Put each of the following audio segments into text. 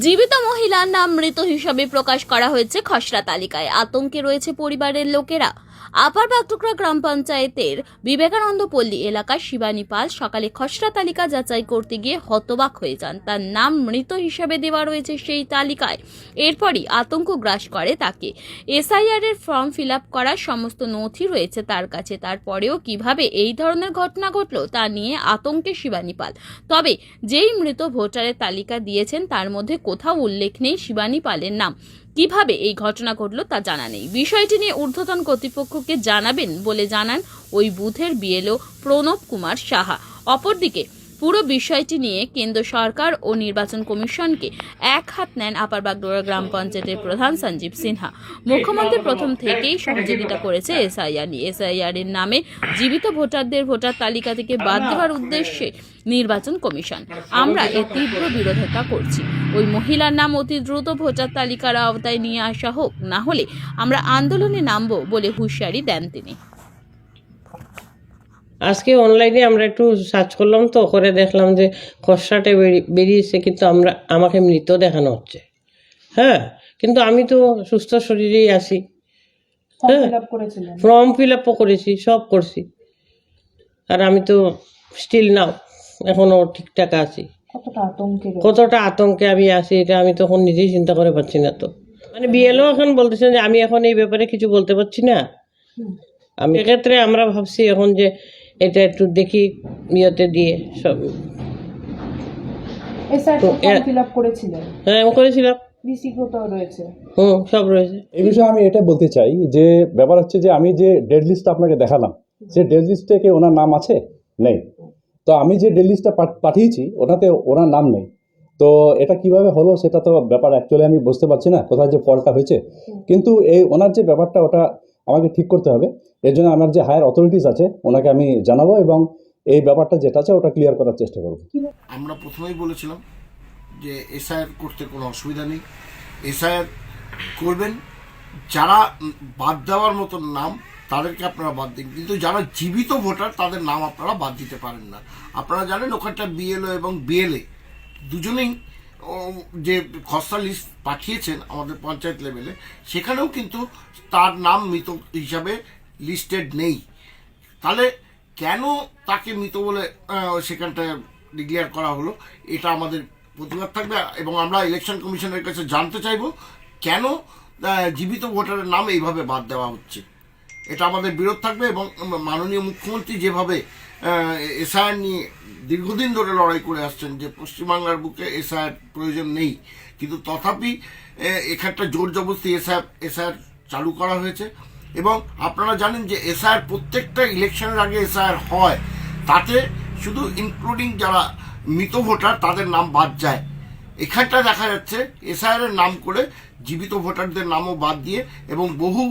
জীবিত মহিলার নাম মৃত হিসাবে প্রকাশ করা হয়েছে খসড়া তালিকায়। আতঙ্কে রয়েছে পরিবারের লোকেরা। আপার বাগটুকরা গ্রাম পঞ্চায়েতের বিবেকানন্দ পল্লী এলাকার শিবানী পাল সকালে খসড়া তালিকা যাচাই করতে গিয়ে হতবাক হয়ে যান। তার নাম মৃত হিসাবে দেওয়া রয়েছে সেই তালিকায়। এরপরই আতঙ্ক গ্রাস করে তাকে। এসআইআর এর ফর্ম ফিল আপ করার সমস্ত নথি রয়েছে তার কাছে। তারপরেও কীভাবে এই ধরনের ঘটনা ঘটলো তা নিয়ে আতঙ্কে শিবানী পাল। তবে যেই মৃত ভোটারের তালিকা দিয়েছেন তার মধ্যে কোথাও উল্লেখ নেই শিবানী পালের নাম। কীভাবে এই ঘটনা ঘটল তা জানা নেই। বিষয়টি নিয়ে ঊর্ধ্বতন কর্তৃপক্ষকে জানাবেন বলে জানান ওই বুথের বিএলও প্রণব কুমার সাহা। অপরদিকে পুরো বিষয়টি নিয়ে কেন্দ্র সরকার ও নির্বাচন কমিশনকে এক হাত নেন আপার বাগডোরা গ্রাম পঞ্চায়েতের প্রধান সঞ্জীব সিনহা। মুখ্যমন্ত্রী প্রথম থেকেই সহযোগিতা করেছে এসআইআর এসআইআর এর নামে জীবিত ভোটারদের ভোটার তালিকা থেকে বাদ দেওয়ার উদ্দেশ্যে নির্বাচন কমিশন। আমরা এর তীব্র বিরোধিতা করছি। ওই মহিলার নাম অতি দ্রুত ভোটার তালিকার আওতায় নিয়ে আসা হোক, না হলে আমরা আন্দোলনে নামবো বলে হুঁশিয়ারি দেন তিনি। আজকে অনলাইনে আমরা একটু সার্চ করলাম তো করে দেখলাম যে খসড়াটা বেরি- বেরিয়েছে কিন্তু আমরা আমাকে মৃত দেখানো হচ্ছে। হ্যাঁ কিন্তু আমি তো সুস্থ শরীরেই আছি। হ্যাঁ ফর্ম ফিল আপও করেছি সব করছি। আর আমি তো স্টিল নাও এখনও ঠিকঠাক আছি। কতটা আতঙ্কে রয়েছে? কতটা আতঙ্কে আমি আছি এটা আমি তখন নিজেই চিন্তা করে পাচ্ছি না তো। মানে বিএলও এখন বলতেছেন যে আমি এখন এই ব্যাপারে কিছু বলতে পারছি না। আমি এক্ষেত্রে আমরা ভাবছি এখন যে এটা একটু দেখি ইয়েতে দিয়ে সব। হ্যাঁ করেছিলাম। হুম সব রয়েছে। এই বিষয়ে আমি এটা বলতে চাই যে ব্যাপার হচ্ছে যে আমি যে ডেড লিস্টটা আপনাকে দেখালাম সে ডেড লিস্টে কি ওনার নাম আছে? নেই। তো আমি যে ডেড লিস্টটা পাঠিয়েছি ওটাতে ওনার নাম নেই। তো এটা কীভাবে হলো সেটা তো ব্যাপার অ্যাকচুয়ালি আমি বুঝতে পারছি না কোথায় যে ফলটা হয়েছে। কিন্তু এই ওনার যে ব্যাপারটা ওটা আমাকে ঠিক করতে হবে। এর জন্য আমার যে হায়ার অথরিটিস আছে, ওনাকে আমি জানাব এবং এই ব্যাপারটা যেটা আছে, ওটা ক্লিয়ার করার চেষ্টা করব। আমরা প্রথমেই বলেছিলাম যে এসআইআর করতে কোনো অসুবিধা নেই। এসআইআর করবেন। যারা বাদ দেওয়ার মতো নাম, তাদেরকে আপনারা বাদ দিন। কিন্তু যারা জীবিত ভোটার, তাদের নাম আপনারা বাদ দিতে পারেন না। আপনারা জানেন ওখানটা বিএলও এবং বিএলএ দুজনেই যে খসড়া লিস্ট পাঠিয়েছেন আমাদের পঞ্চায়েত লেভেলে সেখানেও কিন্তু তার নাম মৃত হিসাবে লিস্টেড নেই। তাহলে কেন তাকে মৃত বলে সেখানটায় ডিক্লেয়ার করা হলো? এটা আমাদের প্রতিবাদ থাকবে। এবং আমরা ইলেকশন কমিশনের কাছে জানতে চাইব, কেন জীবিত ভোটারের নাম এইভাবে বাদ দেওয়া হচ্ছে? এটা আমাদের বিরোধ থাকবে এবং মাননীয় মুখ্যমন্ত্রী যেভাবে এসআইআর নিয়ে দীর্ঘদিন ধরে লড়াই করে আসছেন যে পশ্চিমবাংলার বুকে এসআইআর প্রয়োজন নেই। কিন্তু তথাপি এখানটা জোর জবরদস্তি এসআর এসআইআর চালু করা হয়েছে। এবং আপনারা জানেন যে এসআইআর প্রত্যেকটা ইলেকশনের আগে এসআইআর হয়। তাতে শুধু ইনক্লুডিং যারা মৃত ভোটার, তাদের নাম বাদ যায়। এখানটা দেখা যাচ্ছে এসআইআর এর নাম করে জীবিত ভোটারদের নামও বাদ দিয়ে এবং বহু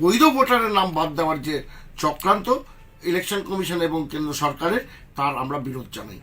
বৈধ ভোটারের নাম বাদ দেওয়ার যে চক্রান্ত ইলেকশন কমিশন এবং কেন্দ্র সরকারের তার আমরা বিরোধ জানাই।